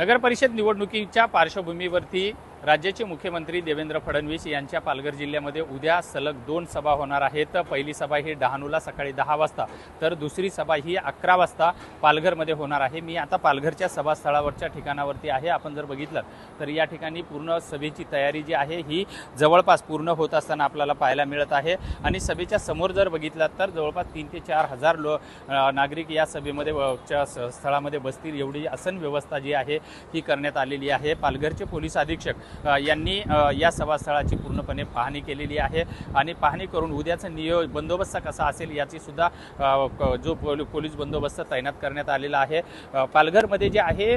नगरपरिषद निवडणुकीच्या पार्श्वभूमीवरती राज्याचे मुख्यमंत्री देवेंद्र फडणवीस यांच्या पालघर जिल्ह्यामध्ये उद्या सलग दोन सभा होणार आहेत. पहिली सभा ही डहाणूला सकाळी दहा वाजता तर दुसरी सभा ही अकरा वाजता पालघरमध्ये होणार आहे. मी आता पालघरच्या सभास्थळावरच्या ठिकाणावरती आहे. आपण जर बघितलं तर या ठिकाणी पूर्ण सभेची तयारी जी आहे ही जवळपास पूर्ण होत असताना आपल्याला पाहायला मिळत आहे. आणि सभेच्या समोर जर बघितलात तर जवळपास तीन ते चार हजार लो नागरिक या सभेमध्ये च्या स- स्थळामध्ये बसतील. एवढी आसन व्यवस्था जी आहे ही करण्यात आलेली आहे. पालघरचे पोलीस अधीक्षक यांनी या सभास्थळाची पूर्णपणे पाहणी केलेली आहे. आणि पाहणी करून उद्याचं नियो बंदोबस्त कसा असेल याची सुद्धा जो पोल- पोलीस बंदोबस्त तैनात करण्यात आलेला आहे. पालघरमध्ये जे आहे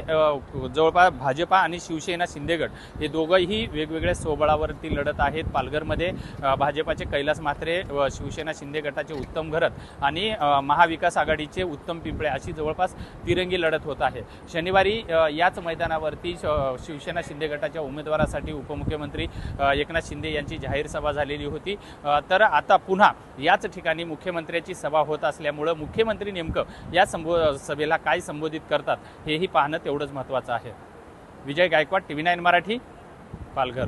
जवळपास भाजपा आणि शिवसेना शिंदेगड हे दोघंही वेगवेगळ्या स्वबळावरती लढत आहेत. पालघरमध्ये भाजपाचे कैलास म्हात्रे व शिवसेना शिंदे गटाचे उत्तम घरत आणि महाविकास आघाडीचे उत्तम पिंपळे अशी जवळपास तिरंगी लढत होत आहे. शनिवारी याच मैदानावरती श- शिवसेना शिंदे गटाच्या उमेदवार प्रचारासाठी उपमुख्यमंत्री एकनाथ शिंदे यांची जाहीर सभा झालेली होती. तर आता पुन्हा याच ठिकाणी मुख्यमंत्र्याची सभा होत असल्यामुळं मुख्यमंत्री नेमकं या संबो सभेला काय संबोधित करतात हेही पाहणं तेवढंच महत्त्वाचं आहे. Vijay Gaikwad T V nine Marathi Palghar.